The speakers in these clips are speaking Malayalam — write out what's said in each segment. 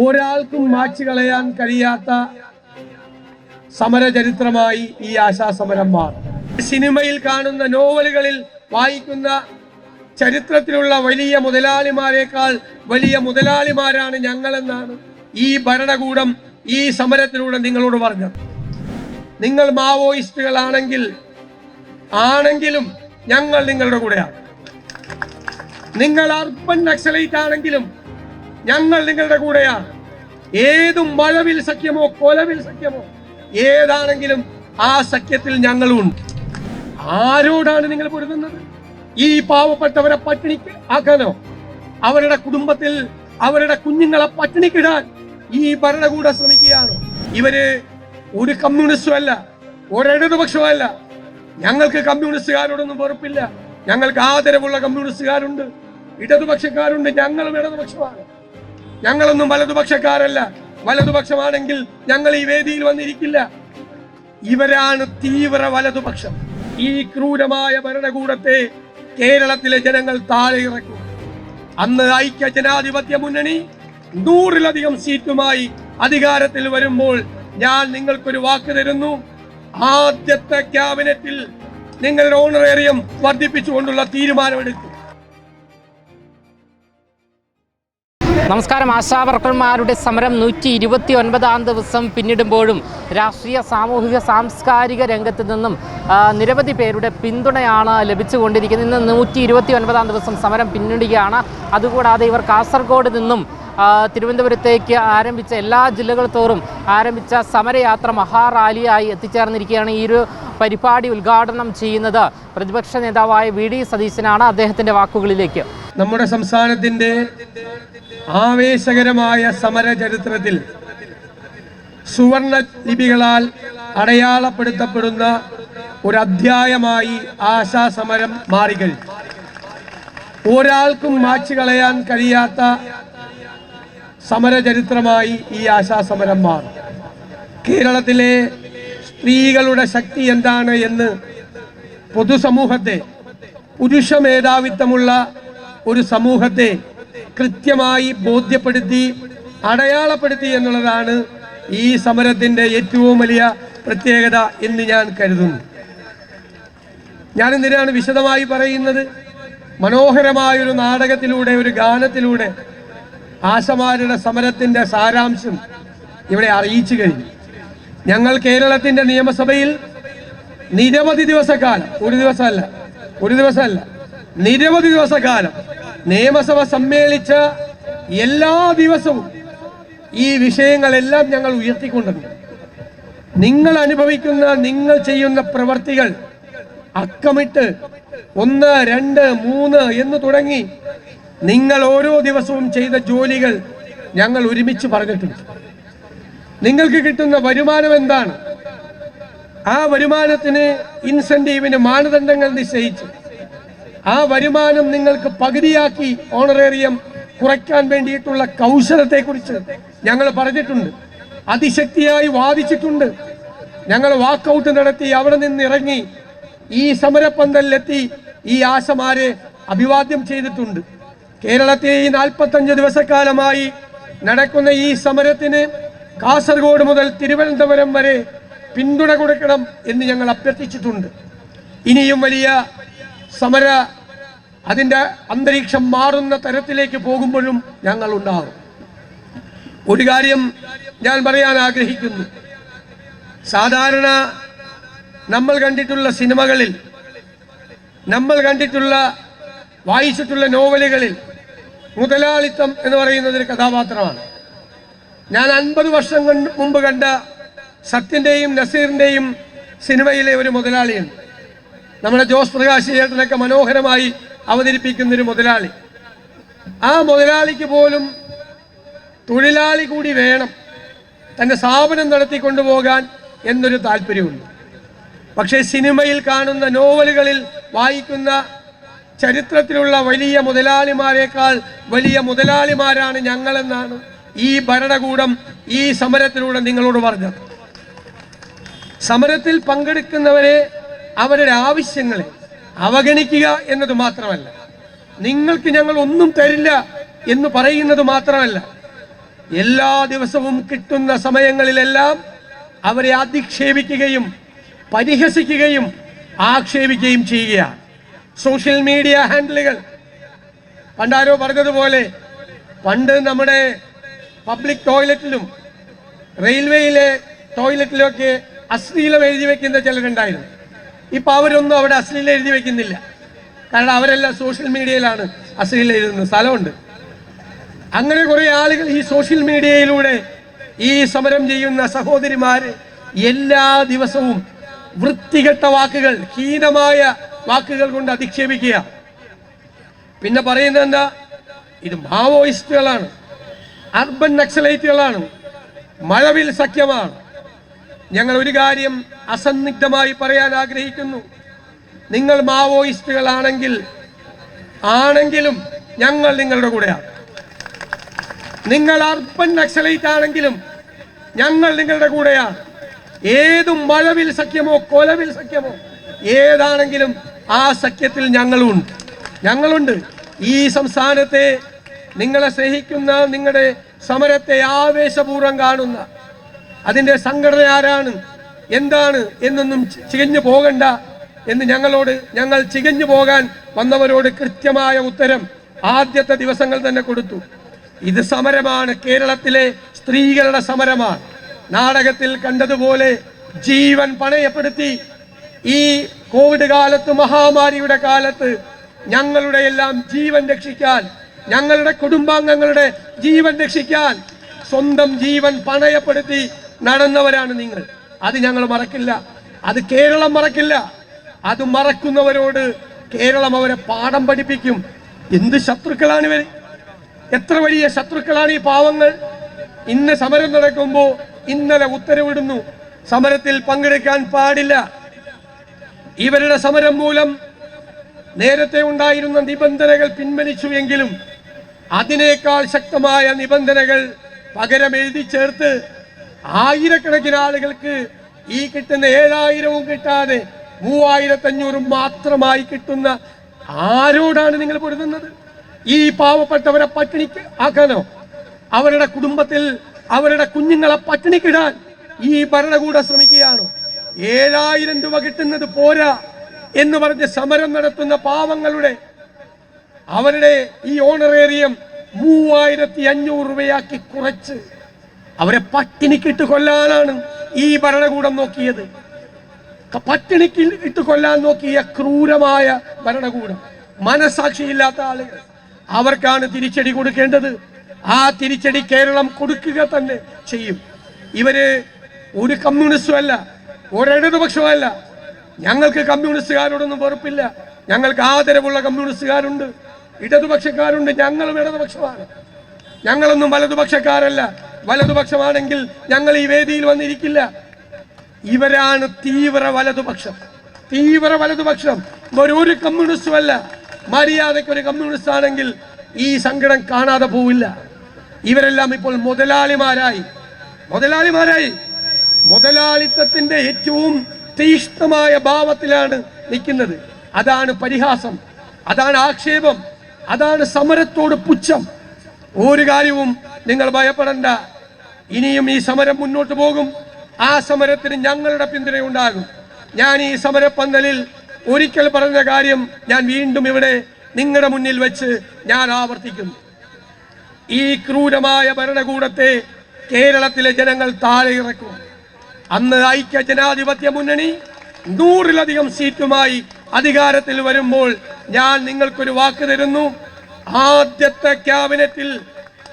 ഒരാൾക്കും മാച്ചു കളയാൻ കഴിയാത്ത സമരചരിത്രമായി ഈ ആശാസമരം മാറും സിനിമയിൽ കാണുന്ന നോവലുകളിൽ വായിക്കുന്ന ചരിത്രത്തിലുള്ള വലിയ മുതലാളിമാരെക്കാൾ വലിയ മുതലാളിമാരാണ് ഞങ്ങളെന്നാണ് ഈ ഭരണകൂടം ഈ സമരത്തിലൂടെ നിങ്ങളോട് പറഞ്ഞത്. നിങ്ങൾ മാവോയിസ്റ്റുകളാണെങ്കിൽ ആണെങ്കിലും ഞങ്ങൾ നിങ്ങളുടെ കൂടെയാണ്. നിങ്ങൾ അർബൻ നക്സലൈറ്റ് ആണെങ്കിലും ഞങ്ങൾ നിങ്ങളുടെ കൂടെയാണ് ഏതും മഴവിൽ സഖ്യമോ കൊലവിൽ സഖ്യമോ ഏതാണെങ്കിലും ആ സഖ്യത്തിൽ ഞങ്ങളുണ്ട്. ആരോടാണ് നിങ്ങൾ പൊരുതുന്നത്? ഈ പാവപ്പെട്ടവരെ പട്ടിണിക്ക് ആക്കാനോ അവരുടെ കുടുംബത്തിൽ അവരുടെ കുഞ്ഞുങ്ങളെ പട്ടിണിക്കിടാൻ ഈ ഭരണകൂടം ശ്രമിക്കുകയാണ്? ഇവർ ഒരു കമ്മ്യൂണിസ്റ്റും അല്ല ഒരിടതുപക്ഷവും അല്ല ഞങ്ങൾക്ക് കമ്മ്യൂണിസ്റ്റുകാരോടൊന്നും വെറുപ്പില്ല. ഞങ്ങൾക്ക് ആദരവുള്ള കമ്മ്യൂണിസ്റ്റുകാരുണ്ട്. ഇടതുപക്ഷക്കാരുണ്ട്. ഞങ്ങളും ഇടതുപക്ഷമാണ്. ഞങ്ങളൊന്നും വലതുപക്ഷക്കാരല്ല. വലതുപക്ഷമാണെങ്കിൽ ഞങ്ങൾ ഈ വേദിയിൽ വന്നിരിക്കില്ല. ഇവരാണ് തീവ്ര വലതുപക്ഷം. ഈ ക്രൂരമായ ഭരണകൂടത്തെ കേരളത്തിലെ ജനങ്ങൾ താഴെ ഇറക്കും അന്ന് ഐക്യ ജനാധിപത്യ മുന്നണി നൂറിലധികം സീറ്റുമായി അധികാരത്തിൽ വരുമ്പോൾ ഞാൻ നിങ്ങൾക്കൊരു വാക്ക് തരുന്നു. ആദ്യത്തെ ക്യാബിനറ്റിൽ നിങ്ങളുടെ ഓണറേറിയം വർദ്ധിപ്പിച്ചുകൊണ്ടുള്ള തീരുമാനമെടുക്കും. നമസ്കാരം. ആശാവർക്കർമാരുടെ സമരം നൂറ്റി ഇരുപത്തി ഒൻപതാം ദിവസം പിന്നിടുമ്പോഴും രാഷ്ട്രീയ സാമൂഹിക സാംസ്കാരിക രംഗത്ത് നിന്നും നിരവധി പേരുടെ പിന്തുണയാണ് ലഭിച്ചുകൊണ്ടിരിക്കുന്നത്. ഇന്ന് നൂറ്റി ഇരുപത്തി ഒൻപതാം ദിവസം സമരം പിന്നിടുകയാണ്. അതുകൂടാതെ ഇവർ കാസർഗോഡ് നിന്നും തിരുവനന്തപുരത്തേക്ക് ആരംഭിച്ച എല്ലാ ജില്ലകൾ തോറും ആരംഭിച്ച സമരയാത്ര മഹാറാലിയായി എത്തിച്ചേർന്നിരിക്കുകയാണ്. ഈ ഒരു പരിപാടി ഉദ്ഘാടനം ചെയ്യുന്നത് പ്രതിപക്ഷ നേതാവായ വി. ഡി. സതീശനാണ്. അദ്ദേഹത്തിന്റെ വാക്കുകളിലേക്ക്. നമ്മുടെ സംസ്ഥാനത്തിന്റെ ആവേശകരമായ സമര ചരിത്രത്തിൽ സുവർണ ലിപികളാൽ അടയാളപ്പെടുത്തപ്പെടുന്ന ഒരു അധ്യായമായി ആശാസമരം മാറിക്കഴിഞ്ഞു. ഒരാൾക്കും മാച്ചു കളയാൻ കഴിയാത്ത സമരചരിത്രമായി ഈ ആശാസമരം മാറി. കേരളത്തിലെ സ്ത്രീകളുടെ ശക്തി എന്താണ് എന്ന് പൊതുസമൂഹത്തെ പുരുഷ മേധാവിത്വമുള്ള ഒരു സമൂഹത്തെ കൃത്യമായി ബോധ്യപ്പെടുത്തി അടയാളപ്പെടുത്തി എന്നുള്ളതാണ് ഈ സമരത്തിന്റെ ഏറ്റവും വലിയ പ്രത്യേകത എന്ന് ഞാൻ കരുതുന്നു. ഞാൻ എന്തിനാണ് വിശദമായി പറയുന്നത്. മനോഹരമായൊരു നാടകത്തിലൂടെ ഒരു ഗാനത്തിലൂടെ ആശമാരുടെ സമരത്തിന്റെ സാരാംശം ഇവിടെ അറിയിച്ചു കഴിഞ്ഞു. ഞങ്ങൾ കേരളത്തിന്റെ നിയമസഭയിൽ നിരവധി ദിവസക്കാലം ഒരു ദിവസമല്ല ഒരു ദിവസമല്ല നിരവധി ദിവസക്കാലം നിയമസഭ സമ്മേളിച്ച എല്ലാ ദിവസവും ഈ വിഷയങ്ങളെല്ലാം ഞങ്ങൾ ഉയർത്തിക്കൊണ്ടിരുന്നു നിങ്ങൾ അനുഭവിക്കുന്ന നിങ്ങൾ ചെയ്യുന്ന പ്രവർത്തികൾ അക്കമിട്ട് ഒന്ന് രണ്ട് മൂന്ന് എന്ന് തുടങ്ങി നിങ്ങൾ ഓരോ ദിവസവും ചെയ്ത ജോലികൾ ഞങ്ങൾ ഒരുമിച്ച് പറഞ്ഞിട്ടുണ്ട്. നിങ്ങൾക്ക് കിട്ടുന്ന വരുമാനം എന്താണ്? ആ വരുമാനത്തിന് ഇൻസെന്റീവിന് മാനദണ്ഡങ്ങൾ നിശ്ചയിച്ചു ആ വരുമാനം നിങ്ങൾക്ക് പകുതിയാക്കി ഓണറേറിയം കുറയ്ക്കാൻ വേണ്ടിയിട്ടുള്ള കൗശലത്തെക്കുറിച്ച് ഞങ്ങൾ പറഞ്ഞിട്ടുണ്ട്. അതിശക്തിയായി വാദിച്ചിട്ടുണ്ട്. ഞങ്ങൾ വാക്കൗട്ട് നടത്തി അവിടെ നിന്ന് ഇറങ്ങി ഈ സമരപ്പന്തലിലെത്തി ഈ ആശമാരെ അഭിവാദ്യം ചെയ്തിട്ടുണ്ട്. കേരളത്തിലെ ഈ നാൽപ്പത്തഞ്ച് ദിവസക്കാലമായി നടക്കുന്ന ഈ സമരത്തിന് കാസർഗോഡ് മുതൽ തിരുവനന്തപുരം വരെ പിന്തുണ കൊടുക്കണം എന്ന് ഞങ്ങൾ അഭ്യർത്ഥിച്ചിട്ടുണ്ട്. ഇനിയും വലിയ സമര അതിന്റെ അന്തരീക്ഷം മാറുന്ന തരത്തിലേക്ക് പോകുമ്പോഴും ഞങ്ങൾ ഉണ്ടാകും ഒരു കാര്യം ഞാൻ പറയാൻ ആഗ്രഹിക്കുന്നു. സാധാരണ നമ്മൾ കണ്ടിട്ടുള്ള സിനിമകളിൽ നമ്മൾ കണ്ടിട്ടുള്ള വായിച്ചിട്ടുള്ള നോവലുകളിൽ മുതലാളിത്തം എന്ന് പറയുന്നത് ഒരു കഥാപാത്രമാണ്. ഞാൻ അൻപത് വർഷം മുമ്പ് കണ്ട സത്യന്റെയും നസീറിന്റെയും സിനിമയിലെ ഒരു മുതലാളിയുണ്ട്. നമ്മുടെ ജോസ് പ്രകാശ് ചേട്ടനൊക്കെ മനോഹരമായി അവതരിപ്പിക്കുന്ന ഒരു മുതലാളി. ആ മുതലാളിക്ക് പോലും തൊഴിലാളി കൂടി വേണം. തന്റെ സ്ഥാപനം നടത്തിക്കൊണ്ടുപോകാൻ എന്നൊരു താല്പര്യമുണ്ട്. പക്ഷേ സിനിമയിൽ കാണുന്ന നോവലുകളിൽ വായിക്കുന്ന ചരിത്രത്തിലുള്ള വലിയ മുതലാളിമാരെക്കാൾ വലിയ മുതലാളിമാരാണ് ഞങ്ങളെന്നാണ് ഈ ഭരണകൂടം ഈ സമരത്തിലൂടെ നിങ്ങളോട് പറഞ്ഞത്. സമരത്തിൽ പങ്കെടുക്കുന്നവരെ അവരുടെ ആവശ്യങ്ങളെ അവഗണിക്കുക എന്നത് മാത്രമല്ല. നിങ്ങൾക്ക് ഞങ്ങൾ ഒന്നും തരില്ല എന്ന് പറയുന്നത് മാത്രമല്ല. എല്ലാ ദിവസവും കിട്ടുന്ന സമയങ്ങളിലെല്ലാം അവരെ അധിക്ഷേപിക്കുകയും പരിഹസിക്കുകയും ആക്ഷേപിക്കുകയും ചെയ്യുകയാണ്. സോഷ്യൽ മീഡിയ ഹാൻഡിലുകൾ. പണ്ടാരോ പറഞ്ഞതുപോലെ പണ്ട് നമ്മുടെ പബ്ലിക് ടോയ്ലറ്റിലും റെയിൽവേയിലെ ടോയ്ലറ്റിലൊക്കെ അശ്ലീലം എഴുതി വെക്കുന്ന ചിലരുണ്ടായിരുന്നു. ഇപ്പൊ അവരൊന്നും അവിടെ അശ്ലീല എഴുതി വെക്കുന്നില്ല. കാരണം അവരെല്ലാം സോഷ്യൽ മീഡിയയിലാണ് അശ്ലീല എഴുതുന്നത് സ്ഥലമുണ്ട്. അങ്ങനെ കുറെ ആളുകൾ ഈ സോഷ്യൽ മീഡിയയിലൂടെ ഈ സമരം ചെയ്യുന്ന സഹോദരിമാര് എല്ലാ ദിവസവും വൃത്തികെട്ട വാക്കുകൾ ഹീനമായ വാക്കുകൾ കൊണ്ട് അധിക്ഷേപിക്കുക. പിന്നെ പറയുന്നത് എന്താ? ഇത് മാവോയിസ്റ്റുകളാണ്. അർബൻ നക്സലൈറ്റുകളാണ്. മഴവിൽ സഖ്യമാണ്. ഞങ്ങൾ ഒരു കാര്യം അസന്നിഗ്ധമായി പറയാൻ ആഗ്രഹിക്കുന്നു. നിങ്ങൾ മാവോയിസ്റ്റുകളാണെങ്കിൽ ആണെങ്കിലും ഞങ്ങൾ നിങ്ങളുടെ കൂടെയാണ്. നിങ്ങൾ അർബൻ നക്സലൈറ്റ് ആണെങ്കിലും ഞങ്ങൾ നിങ്ങളുടെ കൂടെയാണ്. ഏതും മഴവിൽ സഖ്യമോ കൊലവിൽ സഖ്യമോ ഏതാണെങ്കിലും ആ സഖ്യത്തിൽ ഞങ്ങളുണ്ട്. ഞങ്ങളുണ്ട്. ഈ സംസ്ഥാനത്തെ നിങ്ങളെ സ്നേഹിക്കുന്ന നിങ്ങളുടെ സമരത്തെ ആവേശപൂർവം കാണുന്ന അതിന്റെ സംഘടന ആരാണ്? എന്താണ്? എന്നൊന്നും ചികഞ്ഞു പോകണ്ട എന്ന് ഞങ്ങളോട് ഞങ്ങൾ ചികഞ്ഞു പോകാൻ വന്നവരോട് കൃത്യമായ ഉത്തരം ആദ്യത്തെ ദിവസങ്ങൾ തന്നെ കൊടുത്തു. ഇത് സമരമാണ്. കേരളത്തിലെ സ്ത്രീകളുടെ സമരമാണ്. നാടകത്തിൽ കണ്ടതുപോലെ ജീവൻ പണയപ്പെടുത്തി ഈ കോവിഡ് കാലത്ത് മഹാമാരിയുടെ കാലത്ത് ഞങ്ങളുടെ എല്ലാം ജീവൻ രക്ഷിക്കാൻ ഞങ്ങളുടെ കുടുംബാംഗങ്ങളുടെ ജീവൻ രക്ഷിക്കാൻ സ്വന്തം ജീവൻ പണയപ്പെടുത്തി നടന്നവരാണ് നിങ്ങൾ. അത് ഞങ്ങൾ മറക്കില്ല. അത് കേരളം മറക്കില്ല. അത് മറക്കുന്നവരോട് കേരളം അവരെ പാഠം പഠിപ്പിക്കും. എന്ത് ശത്രുക്കളാണ് ഇവർ എത്ര വലിയ ശത്രുക്കളാണ് ഈ പാവങ്ങൾ? ഇന്ന് സമരം നടക്കുമ്പോൾ ഇന്നലെ ഉത്തരവിടുന്നു. സമരത്തിൽ പങ്കെടുക്കാൻ പാടില്ല. ഇവരുടെ സമരം മൂലം നേരത്തെ ഉണ്ടായിരുന്ന നിബന്ധനകൾ പിൻവലിച്ചു എങ്കിലും അതിനേക്കാൾ ശക്തമായ നിബന്ധനകൾ പകരം എഴുതി ചേർത്ത് ആയിരക്കണക്കിന് ആളുകൾക്ക് ഈ കിട്ടുന്ന ഏഴായിരവും കിട്ടാതെ മൂവായിരത്തി അഞ്ഞൂറും മാത്രമായി കിട്ടുന്ന ആരോടാണ് നിങ്ങൾ പൊരുതുന്നത്? ഈ പാവപ്പെട്ടവരെ പട്ടിണിക്ക് ആക്കാനോ അവരുടെ കുടുംബത്തിൽ അവരുടെ കുഞ്ഞുങ്ങളെ പട്ടിണിക്കിടാൻ ഈ ഭരണകൂടം ശ്രമിക്കുകയാണോ? ഏഴായിരം രൂപ കിട്ടുന്നത് പോരാ എന്ന് പറഞ്ഞ് സമരം നടത്തുന്ന പാവങ്ങളുടെ അവരുടെ ഈ ഓണറേറിയം മൂവായിരത്തി അഞ്ഞൂറ് രൂപയാക്കി കുറച്ച്. അവരെ പട്ടിണിക്കിട്ട് കൊല്ലാനാണ് ഈ ഭരണകൂടം നോക്കിയത്. പട്ടിണിക്ക് ഇട്ട് കൊല്ലാൻ നോക്കിയ ക്രൂരമായ ഭരണകൂടം. മനസാക്ഷിയില്ലാത്ത ആളുകൾ. അവർക്കാണ് തിരിച്ചടി കൊടുക്കേണ്ടത്. ആ തിരിച്ചടി കേരളം കൊടുക്കുക തന്നെ ചെയ്യും. ഇവർ ഒരു കമ്മ്യൂണിസ്റ്റും അല്ല ഒരിടതുപക്ഷമല്ല ഞങ്ങൾക്ക് കമ്മ്യൂണിസ്റ്റുകാരോടൊന്നും വെറുപ്പില്ല. ഞങ്ങൾക്ക് ആദരവുള്ള കമ്മ്യൂണിസ്റ്റുകാരുണ്ട്. ഇടതുപക്ഷക്കാരുണ്ട്. ഞങ്ങളും ഇടതുപക്ഷമാണ്. ഞങ്ങളൊന്നും വലതുപക്ഷക്കാരല്ല. വലതുപക്ഷമാണെങ്കിൽ ഞങ്ങൾ ഈ വേദിയിൽ വന്നിരിക്കില്ല. ഇവരാണ് തീവ്ര വലതുപക്ഷം. തീവ്ര വലതുപക്ഷം ഒരു കമ്മ്യൂണിസ്റ്റും അല്ല. മര്യാദയ്ക്ക് ഒരു കമ്മ്യൂണിസ്റ്റ് ആണെങ്കിൽ ഈ സങ്കടം കാണാതെ പോവില്ല. ഇവരെല്ലാം ഇപ്പോൾ മുതലാളിമാരായി. മുതലാളിമാരായി. മുതലാളിത്തത്തിന്റെ ഏറ്റവും തീഷ്ണമായ ഭാവത്തിലാണ് നിൽക്കുന്നത്. അതാണ് പരിഹാസം. അതാണ് ആക്ഷേപം. അതാണ് സമരത്തോട് പുച്ഛം. ഒരു കാര്യവും നിങ്ങൾ ഭയപ്പെടണ്ട. ഇനിയും ഈ സമരം മുന്നോട്ട് പോകും. ആ സമരത്തിന് ഞങ്ങളുടെ പിന്തുണയുണ്ടാകും ഞാൻ ഈ സമരപ്പന്തലിൽ ഒരിക്കൽ പറഞ്ഞ കാര്യം ഞാൻ വീണ്ടും ഇവിടെ നിങ്ങളുടെ മുന്നിൽ വെച്ച് ഞാൻ ആവർത്തിക്കുന്നു. ഈ ക്രൂരമായ ഭരണകൂടത്തെ കേരളത്തിലെ ജനങ്ങൾ താഴെ ഇറക്കും. അന്ന് ഐക്യ ജനാധിപത്യ മുന്നണി നൂറിലധികം സീറ്റുമായി അധികാരത്തിൽ വരുമ്പോൾ ഞാൻ നിങ്ങൾക്കൊരു വാക്ക് തരുന്നു. ആദ്യത്തെ ക്യാബിനറ്റിൽ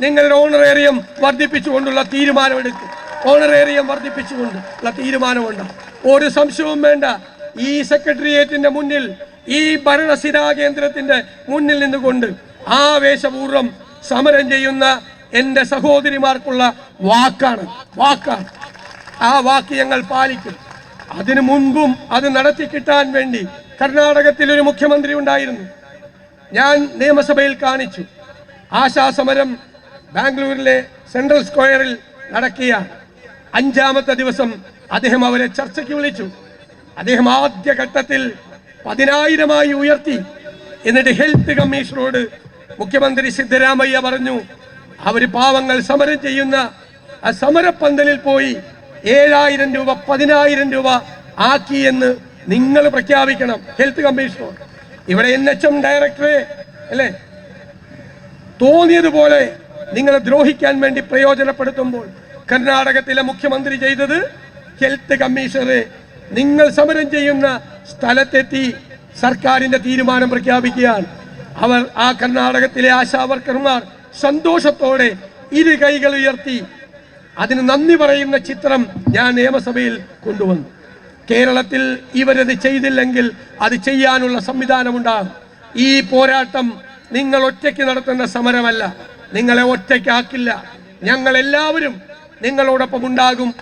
നിങ്ങളുടെ ഓണറേറിയം വർദ്ധിപ്പിച്ചുകൊണ്ടുള്ള തീരുമാനമെടുക്കും. ഓണറേറിയം വർദ്ധിപ്പിച്ചുകൊണ്ട് ഉള്ള തീരുമാനമുണ്ട്. ഒരു സംശയവും വേണ്ട. ഈ സെക്രട്ടേറിയറ്റിന്റെ മുന്നിൽ ഈ ഭരണസിരാ കേന്ദ്രത്തിന്റെ മുന്നിൽ നിന്നുകൊണ്ട് ആവേശപൂർവം സമരം ചെയ്യുന്ന എന്റെ സഹോദരിമാർക്കുള്ള വാക്കാണ്. വാക്കാണ്. ആ വാക്ക് ഞങ്ങൾ പാലിക്കും. അതിനു മുൻപും അത് നടത്തി കിട്ടാൻ വേണ്ടി കർണാടകത്തിൽ ഒരു മുഖ്യമന്ത്രി ഉണ്ടായിരുന്നു. ഞാൻ നിയമസഭയിൽ കാണിച്ചു. ആശാസമരം ബാംഗ്ലൂരിലെ സെൻട്രൽ സ്ക്വയറിൽ നടക്കിയ അഞ്ചാമത്തെ ദിവസം അദ്ദേഹം അവരെ ചർച്ചയ്ക്ക് വിളിച്ചു. അദ്ദേഹം ആദ്യഘട്ടത്തിൽ പതിനായിരമായി ഉയർത്തി. എന്നിട്ട് ഹെൽത്ത് കമ്മീഷനോട് മുഖ്യമന്ത്രി സിദ്ധരാമയ്യ പറഞ്ഞു അവർ പാവങ്ങൾ സമരം ചെയ്യുന്ന ആ സമരപ്പന്തലിൽ പോയി ഏഴായിരം രൂപ പതിനായിരം രൂപ ആക്കി എന്ന് നിങ്ങൾ പ്രഖ്യാപിക്കണം. ഹെൽത്ത് കമ്മീഷണർ ഇവിടെ എൻ എച്ച് എം ഡയറക്ടറെ അല്ലേ? തോന്നിയതുപോലെ നിങ്ങളെ ദ്രോഹിക്കാൻ വേണ്ടി പ്രയോജനപ്പെടുത്തുമ്പോൾ കർണാടകത്തിലെ മുഖ്യമന്ത്രി ചെയ്തത് ഹെൽത്ത് കമ്മീഷണറെ നിങ്ങൾ സമരം ചെയ്യുന്ന സ്ഥലത്തെത്തി സർക്കാരിന്റെ തീരുമാനം പ്രഖ്യാപിക്കുകയാണ്. അവർ ആ കർണാടകത്തിലെ ആശാവർക്കർമാർ സന്തോഷത്തോടെ ഇരു കൈകൾ ഉയർത്തി അതിന് നന്ദി പറയുന്ന ചിത്രം ഞാൻ നിയമസഭയിൽ കൊണ്ടുവന്നു. കേരളത്തിൽ ഇവരത് ചെയ്തില്ലെങ്കിൽ അത് ചെയ്യാനുള്ള സംവിധാനമുണ്ടാകും. ഈ പോരാട്ടം നിങ്ങൾ ഒറ്റയ്ക്ക് നടത്തുന്ന സമരമല്ല. നിങ്ങളെ ഒറ്റയ്ക്കാക്കില്ല. ഞങ്ങൾ എല്ലാവരും നിങ്ങളോടൊപ്പം ഉണ്ടാകും.